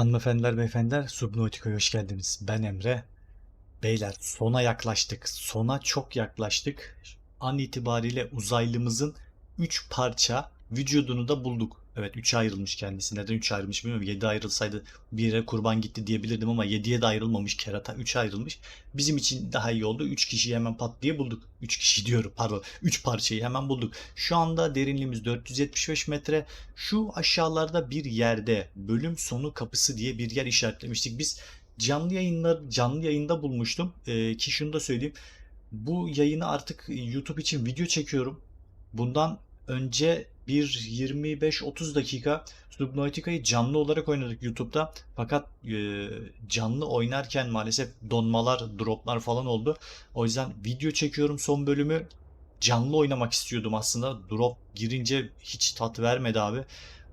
Hanımefendiler, beyefendiler, Subnautica'ya hoş geldiniz. Ben Emre. Beyler, sona yaklaştık. Sona çok yaklaştık. An itibariyle uzaylımızın 3 parça vücudunu da bulduk. Evet 3'e ayrılmış kendisi. Neden 3 ayrılmış bilmiyorum. 7 ayrılsaydı bir kurban gitti diyebilirdim ama 7'ye de ayrılmamış kerata. 3'e ayrılmış. Bizim için daha iyi oldu. 3 kişiyi hemen pat diye bulduk. 3 kişi diyorum pardon. 3 parçayı hemen bulduk. Şu anda derinliğimiz 475 metre. Şu aşağılarda bir yerde bölüm sonu kapısı diye bir yer işaretlemiştik. Biz canlı yayınlar canlı yayında bulmuştum. Ee, ki şunu da söyleyeyim. Bu yayını artık YouTube için video çekiyorum. Bundan önce bir 25-30 dakika Subnautica'yı canlı olarak oynadık YouTube'da. Fakat e, canlı oynarken maalesef donmalar, droplar falan oldu. O yüzden video çekiyorum son bölümü. Canlı oynamak istiyordum aslında. Drop girince hiç tat vermedi abi.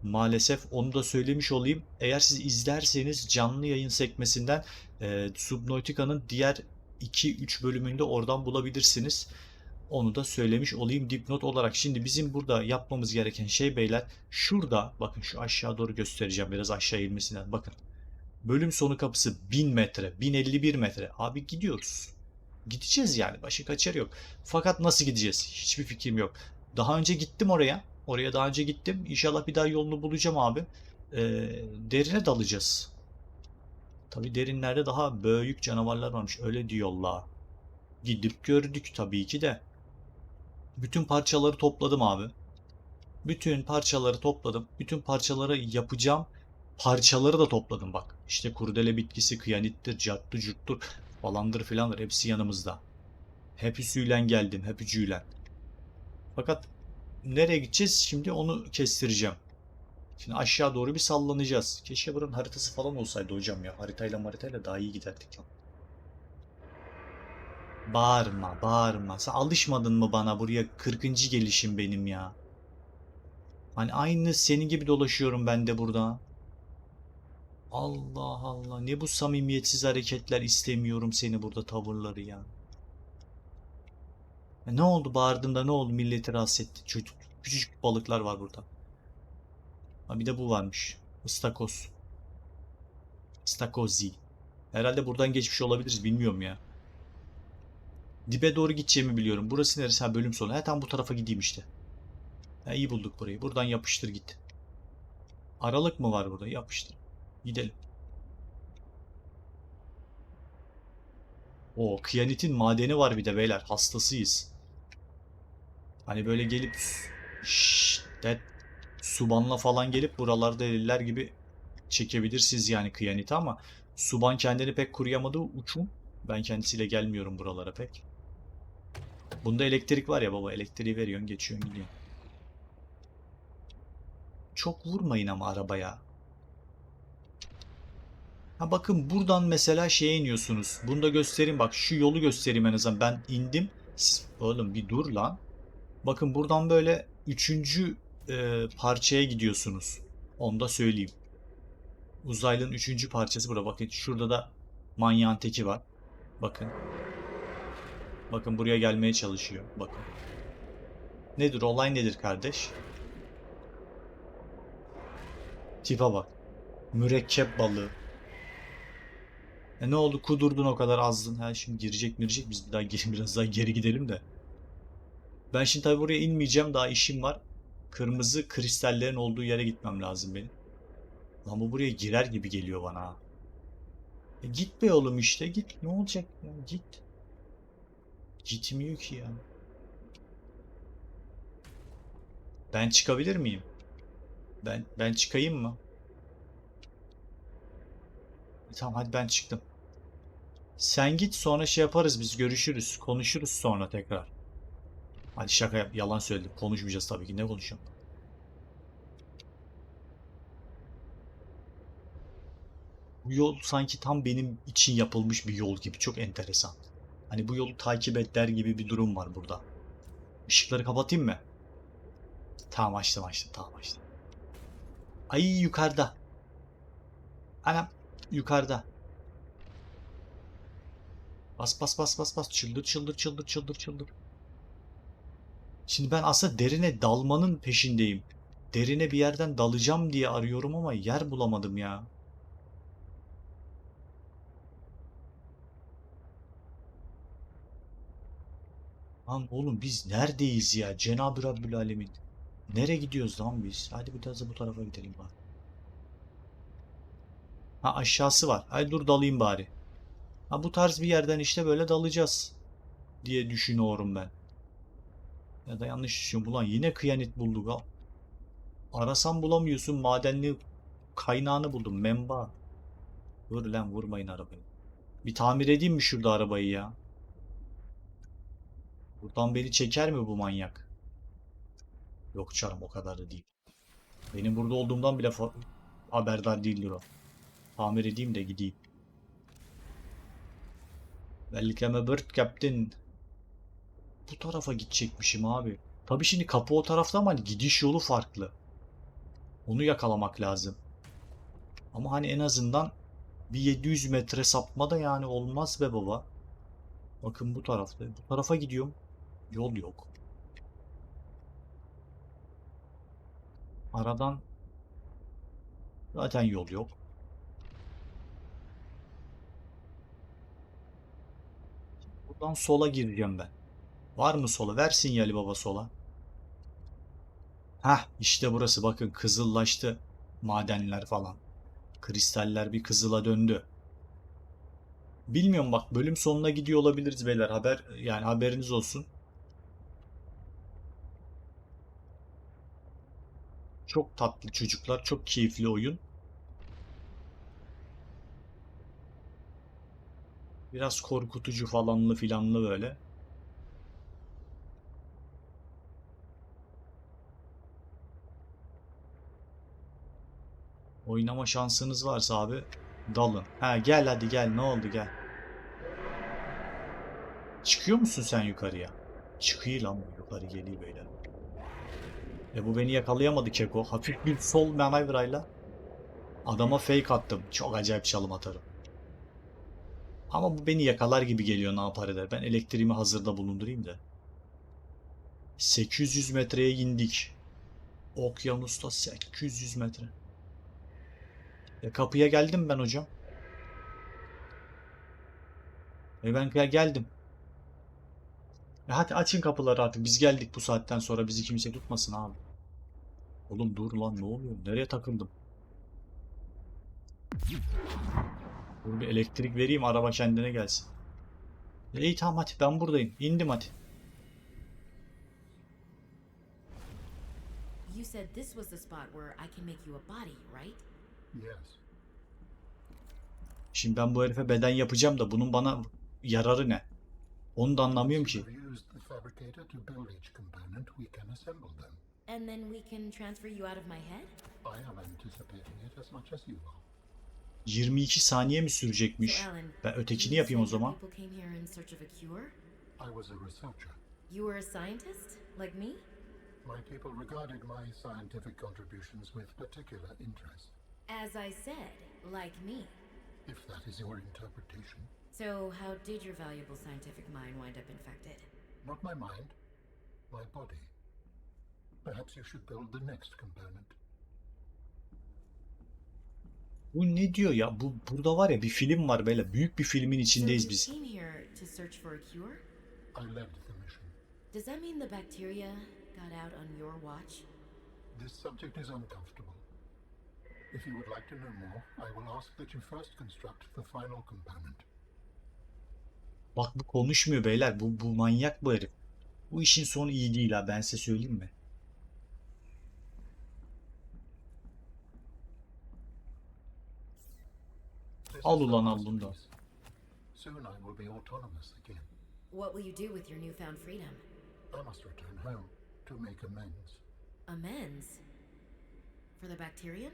Maalesef onu da söylemiş olayım. Eğer siz izlerseniz canlı yayın sekmesinden e, Subnautica'nın diğer 2-3 bölümünde oradan bulabilirsiniz. Onu da söylemiş olayım dipnot olarak. Şimdi bizim burada yapmamız gereken şey beyler şurada bakın şu aşağı doğru göstereceğim biraz aşağı inmesinden bakın. Bölüm sonu kapısı 1000 metre 1051 metre abi gidiyoruz. Gideceğiz yani başı kaçar yok. Fakat nasıl gideceğiz hiçbir fikrim yok. Daha önce gittim oraya. Oraya daha önce gittim. İnşallah bir daha yolunu bulacağım abi. Ee, derine dalacağız. Tabi derinlerde daha büyük canavarlar varmış öyle diyorlar. Gidip gördük tabii ki de. Bütün parçaları topladım abi. Bütün parçaları topladım. Bütün parçaları yapacağım. Parçaları da topladım bak. İşte kurdele bitkisi, kıyanittir, cattı, curttur falandır filandır. Hepsi yanımızda. Hepsiyle geldim. Hepücüyle. Fakat nereye gideceğiz şimdi onu kestireceğim. Şimdi aşağı doğru bir sallanacağız. Keşke buranın haritası falan olsaydı hocam ya. Haritayla haritayla daha iyi giderdik. Bağırma, bağırma. Sen alışmadın mı bana buraya 40. gelişim benim ya. Hani aynı senin gibi dolaşıyorum ben de burada. Allah Allah. Ne bu samimiyetsiz hareketler istemiyorum seni burada tavırları ya. E ne oldu bağırdığında ne oldu milleti rahatsız etti. Çocuk, küçücük balıklar var burada. Ha bir de bu varmış. Istakoz. Istakozi. Herhalde buradan geçmiş olabiliriz bilmiyorum ya. Dibe doğru gideceğimi biliyorum. Burası neresi? Ha bölüm sonu. Ha tam bu tarafa gideyim işte. Ha iyi bulduk burayı. Buradan yapıştır git. Aralık mı var burada? Yapıştır. Gidelim. O kıyanitin madeni var bir de beyler. Hastasıyız. Hani böyle gelip Şşş, de, subanla falan gelip buralarda eller gibi çekebilirsiniz yani kıyaniti ama suban kendini pek kuruyamadığı uçum. Ben kendisiyle gelmiyorum buralara pek. Bunda elektrik var ya baba elektriği veriyorsun geçiyorsun gidiyorsun. Çok vurmayın ama arabaya. Ha bakın buradan mesela şeye iniyorsunuz. Bunu da göstereyim bak şu yolu göstereyim en azından. Ben indim. Oğlum bir dur lan. Bakın buradan böyle üçüncü e, parçaya gidiyorsunuz. Onu da söyleyeyim. Uzaylının üçüncü parçası burada. Bakın şurada da manyağın teki var. Bakın. Bakın buraya gelmeye çalışıyor. Bakın. Nedir olay nedir kardeş? Tipe bak. Mürekkep balığı. E ne oldu kudurdun o kadar azdın. Ha şimdi girecek girecek biz bir daha geri, biraz daha geri gidelim de. Ben şimdi tabii buraya inmeyeceğim daha işim var. Kırmızı kristallerin olduğu yere gitmem lazım benim. Lan bu buraya girer gibi geliyor bana. E git be oğlum işte git. Ne olacak ya git. Gitmiyor ki ya. Ben çıkabilir miyim? Ben ben çıkayım mı? E, Tamam hadi ben çıktım. Sen git sonra şey yaparız biz görüşürüz. Konuşuruz sonra tekrar. Hadi şaka yap. Yalan söyledim. Konuşmayacağız tabii ki. Ne konuşacağım? Bu yol sanki tam benim için yapılmış bir yol gibi. Çok enteresan. Hani bu yolu takip et der gibi bir durum var burada. Işıkları kapatayım mı? Tamam açtım açtım. Tamam açtım. Ay yukarıda. Anam yukarıda. Bas bas bas bas bas. Çıldır çıldır çıldır çıldır çıldır. Şimdi ben aslında derine dalmanın peşindeyim. Derine bir yerden dalacağım diye arıyorum ama yer bulamadım ya. Lan oğlum biz neredeyiz ya? Cenab-ı Rabbül Alemin. Nereye gidiyoruz lan biz? Hadi biraz da bu tarafa gidelim bari. Ha aşağısı var. Hadi dur dalayım bari. Ha bu tarz bir yerden işte böyle dalacağız diye düşünüyorum ben. Ya da yanlış düşünüyorum. Ulan yine kıyanet bulduk ha. Arasan bulamıyorsun. Madenli kaynağını buldum. Menba. Dur lan vurmayın arabayı. Bir tamir edeyim mi şurada arabayı ya? Buradan beni çeker mi bu manyak? Yok canım o kadar da değil. Benim burada olduğumdan bile haberdar değildir o. Tamir edeyim de gideyim. Welcome aboard Captain. Bu tarafa gidecekmişim abi. Tabii şimdi kapı o tarafta ama hani gidiş yolu farklı. Onu yakalamak lazım. Ama hani en azından bir 700 metre sapma da yani olmaz be baba. Bakın bu tarafta. Bu tarafa gidiyorum. Yol yok. Aradan zaten yol yok. Buradan sola gireceğim ben. Var mı sola? Ver sinyali baba sola. Hah işte burası bakın kızıllaştı madenler falan. Kristaller bir kızıla döndü. Bilmiyorum bak bölüm sonuna gidiyor olabiliriz beyler. Haber yani haberiniz olsun. Çok tatlı çocuklar, çok keyifli oyun. Biraz korkutucu falanlı filanlı böyle. Oynama şansınız varsa abi dalın. Ha gel hadi gel ne oldu gel. Çıkıyor musun sen yukarıya? Çıkıyor lan bu yukarı geliyor böyle. E bu beni yakalayamadı Keko. Hafif bir sol manevrayla adama fake attım. Çok acayip çalım atarım. Ama bu beni yakalar gibi geliyor ne yapar eder. Ben elektriğimi hazırda bulundurayım da. 800 metreye indik. Okyanusta 800 metre. E kapıya geldim ben hocam. E ben gel- geldim. E hadi açın kapıları artık. Biz geldik bu saatten sonra bizi kimse tutmasın abi. Oğlum dur lan ne oluyor? Nereye takıldım? Dur bir elektrik vereyim araba kendine gelsin. E, İyi tamam hadi ben buradayım. İndim hadi. You said this was the spot where I can make you a body, right? Yes. Şimdi ben bu herife beden yapacağım da bunun bana yararı ne? Onu da anlamıyorum ki. And then we can transfer you out of my head? I am anticipating it as much as you are. 22 saniye mi sürecekmiş? Ben ötekini yapayım o zaman. People came here in search of a cure. I was a researcher. You were a scientist, like me. My people regarded my scientific contributions with particular interest, As I said, like me. if that is your interpretation. So, how did your valuable scientific mind wind up infected? Not my mind, my body. Perhaps you should build the next component. Bu ne diyor ya? Bu burada var ya bir film var böyle. Büyük bir filmin So içindeyiz you biz. came here to search for a cure? I led the mission. Does that mean the bacteria got out on your watch? This subject is uncomfortable. If you would like to know more, I will ask that you first construct the final component. Bak bu konuşmuyor beyler. Bu, bu manyak bu herif. Bu işin sonu iyi değil ha ben size söyleyeyim mi? Al ulan al masterpiece. Soon I will be autonomous again. What will you do with your newfound freedom? I must return home to make amends. Amends? For the bacterium?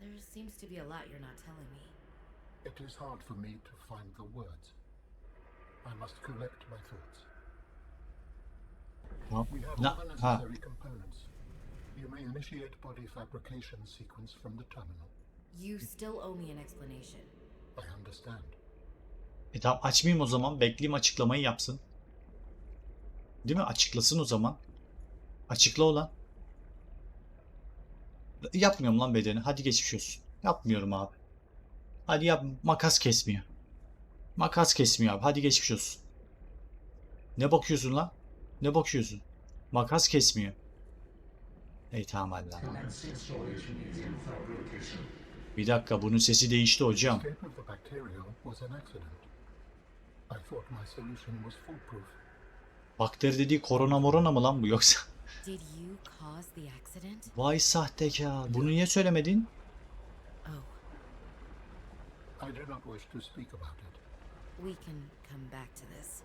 There seems to be a lot you're not telling me. It is hard for me to find the words. I must collect my thoughts. Ha, We have na, all the ha. necessary components. You may initiate body fabrication sequence from the terminal. You still owe me an explanation. I understand. E tamam açmayayım o zaman. Bekleyeyim açıklamayı yapsın. Değil mi? Açıklasın o zaman. Açıkla olan. Yapmıyorum lan bedeni. Hadi geçmiş olsun. Yapmıyorum abi. Hadi yap. Makas kesmiyor. Makas kesmiyor abi. Hadi geçmiş olsun. Ne bakıyorsun lan? Ne bakıyorsun? Makas kesmiyor. Ey tamam hadi lan. Bir dakika bunun sesi değişti hocam. Bakteri dediği korona morona mı lan bu yoksa? Vay sahtekar. Bunu niye söylemedin? Oh, I do not wish to speak about it. We can come back to this.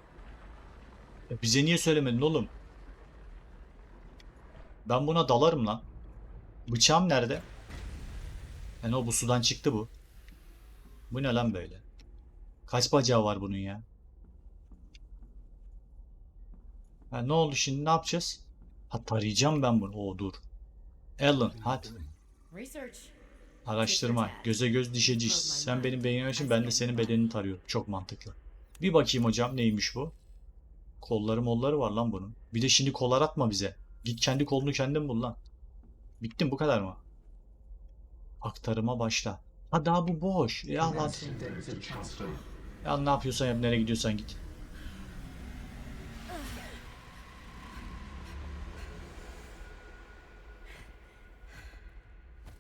Ya bize niye söylemedin oğlum? Ben buna dalarım lan. Bıçağım nerede? Yani o bu sudan çıktı bu. Bu ne lan böyle? Kaç bacağı var bunun ya? Ha, ne oldu şimdi ne yapacağız? Ha tarayacağım ben bunu. Oo dur. Alan hadi. Research. Araştırma. Göze göz dişe diş. Sen benim beynimi için ben de senin bedenini tarıyorum. Çok mantıklı. Bir bakayım hocam neymiş bu? Kolları molları var lan bunun. Bir de şimdi kollar atma bize. Git kendi kolunu kendin bul lan. Bittin bu kadar mı? Aktarıma başla. Ha daha bu boş. Hadi. E al ne yapıyorsan yap nereye gidiyorsan git.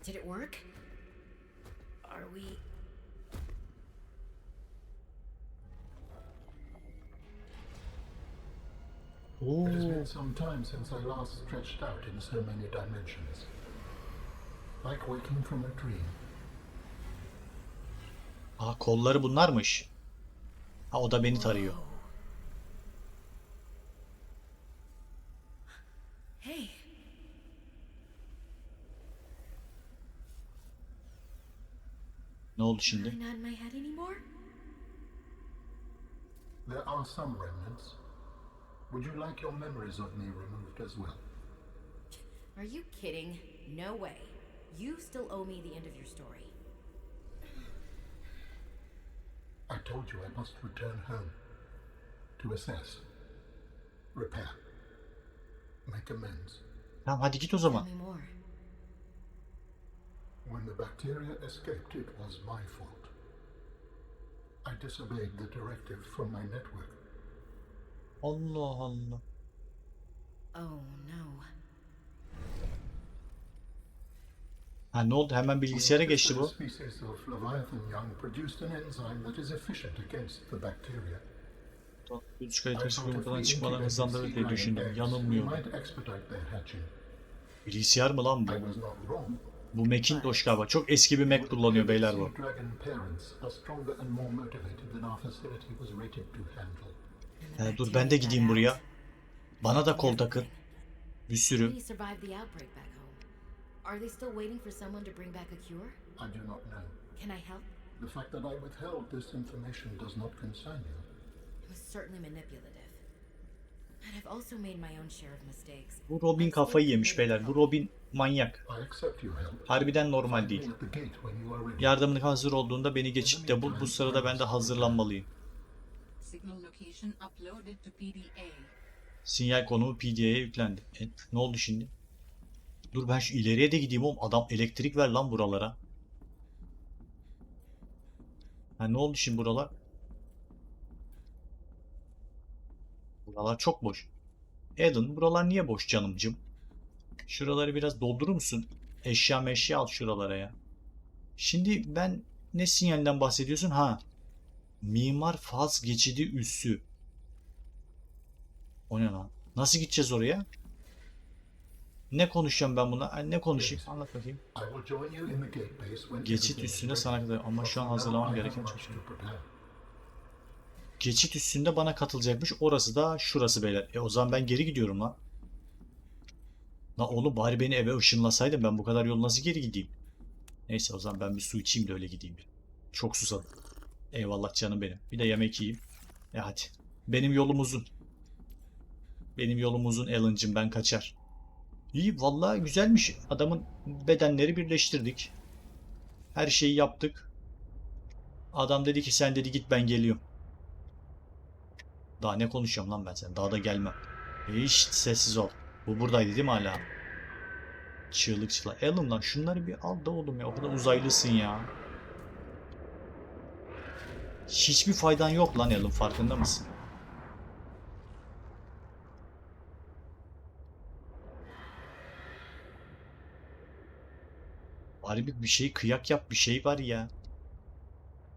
Did it work? It has been some time since I last stretched out in so many dimensions. Like waking from a dream. Aa kolları bunlarmış. Ha o da beni tarıyor. Hey, Ne oldu şimdi? There are some remnants. Would you like your memories of me removed as well? Are you kidding? No way. You still owe me the end of your story. I told you I must return home to assess, repair, make amends. Tamam hadi git o Tell zaman. me more. When the bacteria escaped, it was my fault. I disobeyed the directive from my network. Allah Allah. Oh no. Ha ne oldu? Hemen bilgisayara geçti bu. species of Leviathan young produced an enzyme that is efficient against the bacteria. Üç kalitesi yumurtadan çıkmadan hızlandırır diye düşündüm. Yanılmıyorum. might expedite their hatching. Bilgisayar mı lan bu? I was not wrong. Bu Macintosh galiba. Çok eski bir Mac kullanıyor beyler bu. Sea Dragon parents are stronger and more motivated than our facility was rated to handle. He, dur bacteria ben de gideyim buraya. Bana da kol takın. Bir sürü. Are they still waiting for someone to bring back a cure? I do not know. Can I help? The fact that I withheld this information does not concern you. It was certainly manipulative. And I've also made my own share of mistakes. Bu Robin kafayı yemiş beyler. Bu Robin manyak. I accept your help. Harbiden normal değil. Yardımın hazır olduğunda beni geçitte bul. Bu sırada ben de hazırlanmalıyım. Sinyal konumu PDA'ya yüklendi. E, ne oldu şimdi? Dur ben şu ileriye de gideyim oğlum. Adam elektrik ver lan buralara. Ha ne oldu şimdi buralar? Buralar çok boş. Alan buralar niye boş canımcım? Şuraları biraz doldurur musun? Eşya meşya al şuralara ya. Şimdi ben ne sinyalden bahsediyorsun? Ha. Mimar faz geçidi üssü. O ne lan? Nasıl gideceğiz oraya? Ne konuşacağım ben buna? Ne konuşayım? Anlat bakayım. Geçit ready. sana kadar ama şu an hazırlamam gereken çok şey. Geçit üstünde bana katılacakmış. Orası da şurası beyler. E o zaman ben geri gidiyorum lan. La oğlum bari beni eve ışınlasaydın ben bu kadar yol nasıl geri gideyim? Neyse o zaman ben bir su içeyim de öyle gideyim. Bir. Çok susadım. Eyvallah canım benim. Bir de yemek yiyeyim. E hadi. Benim yolum uzun. Benim yolum uzun Alan'cım ben kaçar. İyi vallahi güzelmiş. Adamın bedenleri birleştirdik. Her şeyi yaptık. Adam dedi ki sen dedi git ben geliyorum. Daha ne konuşuyorum lan ben sen? Daha da gelmem. E işte sessiz ol. Bu buradaydı değil mi hala? Çığlık çığlık. Alan lan şunları bir al da oğlum ya. O kadar uzaylısın ya. Hiçbir faydan yok lan Alan farkında mısın? Harbi bir şey kıyak yap bir şey var ya.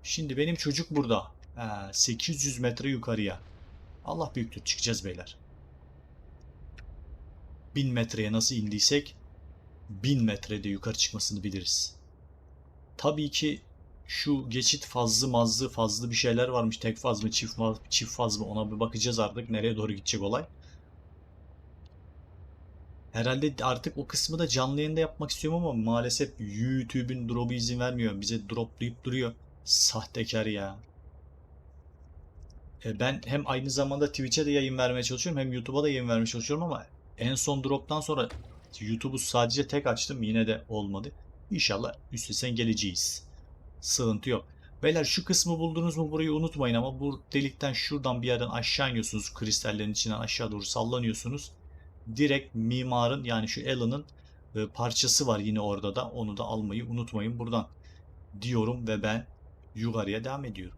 Şimdi benim çocuk burada. Ha, 800 metre yukarıya. Allah büyüktür çıkacağız beyler. 1000 metreye nasıl indiysek 1000 metrede yukarı çıkmasını biliriz. Tabii ki şu geçit fazlı mazlı fazlı bir şeyler varmış. Tek faz mı çift faz, çift faz mı ona bir bakacağız artık. Nereye doğru gidecek olay. Herhalde artık o kısmı da canlı yayında yapmak istiyorum ama maalesef YouTube'un drop'u izin vermiyor. Bize droplayıp duruyor. Sahtekar ya. E, Ben hem aynı zamanda Twitch'e de yayın vermeye çalışıyorum hem YouTube'a da yayın vermeye çalışıyorum ama en son drop'tan sonra YouTube'u sadece tek açtım yine de olmadı. İnşallah üstesinden geleceğiz. Sıkıntı yok. Beyler şu kısmı buldunuz mu burayı unutmayın ama bu delikten şuradan bir yerden aşağı iniyorsunuz. Kristallerin içinden aşağı doğru sallanıyorsunuz. Direkt mimarın yani şu Alan'ın e, parçası var yine orada da. Onu da almayı unutmayın buradan. Diyorum ve ben yukarıya devam ediyorum.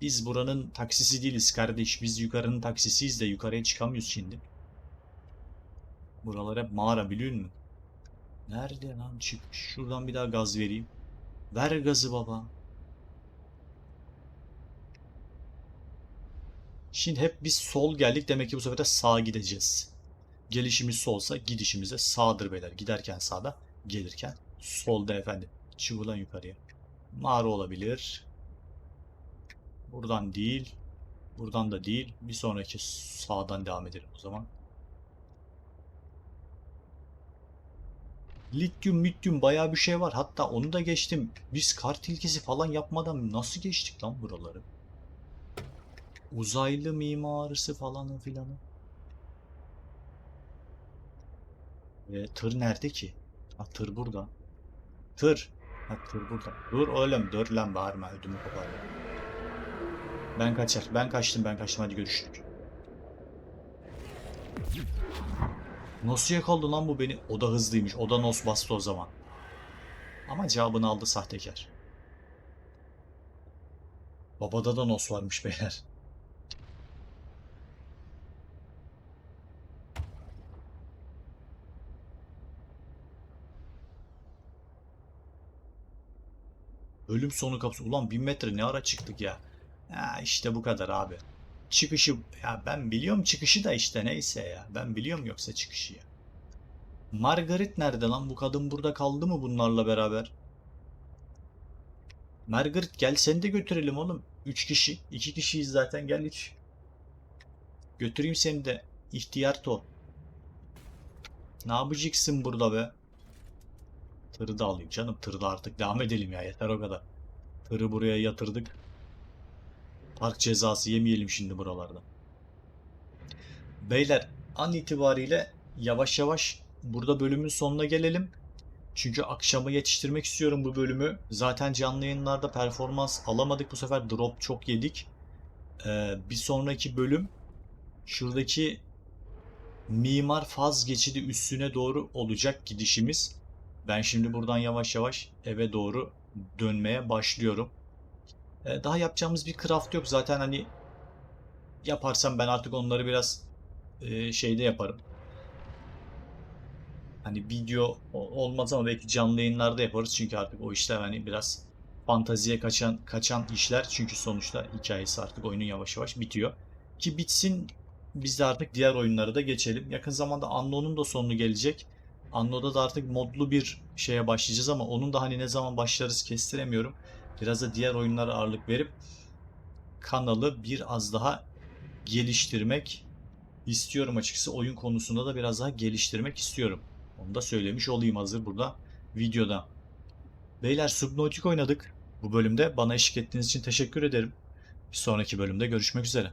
Biz buranın taksisi değiliz kardeş. Biz yukarının taksisiyiz de yukarıya çıkamıyoruz şimdi. Buralar hep mağara biliyor musun? Nerede lan çık? Şuradan bir daha gaz vereyim. Ver gazı baba. Şimdi hep biz sol geldik. Demek ki bu sefer de sağa gideceğiz. Gelişimiz solsa gidişimiz de sağdır beyler. Giderken sağda, gelirken solda efendim. Çık buradan yukarıya. Mağara olabilir. Buradan değil. Buradan da değil. Bir sonraki sağdan devam edelim o zaman. Lityum mityum bayağı bir şey var. Hatta onu da geçtim. Biz kar tilkisi falan yapmadan nasıl geçtik lan buraları? Uzaylı mimarisi falanı filanı. E, tır nerede ki? Ha tır burada. Tır. Ha tır burada. Dur oğlum dur lan bağırma ödümü koparma. Ben kaçar. Ben kaçtım ben kaçtım hadi görüşürüz. Nasıl yakaladı lan bu beni? O da hızlıymış. O da nos bastı o zaman. Ama cevabını aldı sahtekar. Babada da nos varmış beyler. Ölüm sonu kapısı. Ulan 1000 metre ne ara çıktık ya. Ha işte bu kadar abi. Çıkışı ya ben biliyorum çıkışı da işte neyse ya. Ben biliyorum yoksa çıkışı ya. Margaret nerede lan? Bu kadın burada kaldı mı bunlarla beraber? Margaret gel seni de götürelim oğlum. 3 kişi. 2 kişiyiz zaten gel hiç. Götüreyim seni de. İhtiyar to. Ne yapacaksın burada be? Tırı da alayım canım. Tırda artık devam edelim ya. Yeter o kadar. Tırı buraya yatırdık. Park cezası yemeyelim şimdi buralarda. Beyler an itibariyle yavaş yavaş burada bölümün sonuna gelelim. Çünkü akşama yetiştirmek istiyorum bu bölümü. Zaten canlı yayınlarda performans alamadık bu sefer drop çok yedik. Ee, bir sonraki bölüm şuradaki mimar faz geçidi üstüne doğru olacak gidişimiz. Ben şimdi buradan yavaş yavaş eve doğru dönmeye başlıyorum. Ee, daha yapacağımız bir craft yok. Zaten hani yaparsam ben artık onları biraz e, şeyde yaparım. Hani video olmaz ama belki canlı yayınlarda yaparız. Çünkü artık o işler hani biraz fantaziye kaçan kaçan işler. Çünkü sonuçta hikayesi artık oyunun yavaş yavaş bitiyor. Ki bitsin biz de artık diğer oyunlara da geçelim. Yakın zamanda Anno'nun da sonu gelecek. Anno'da da artık modlu bir şeye başlayacağız ama onun da hani ne zaman başlarız kestiremiyorum. Biraz da diğer oyunlara ağırlık verip kanalı biraz daha geliştirmek istiyorum açıkçası. Oyun konusunda da biraz daha geliştirmek istiyorum. Onu da söylemiş olayım hazır burada videoda. Beyler Subnautica oynadık bu bölümde. Bana eşlik ettiğiniz için teşekkür ederim. Bir sonraki bölümde görüşmek üzere.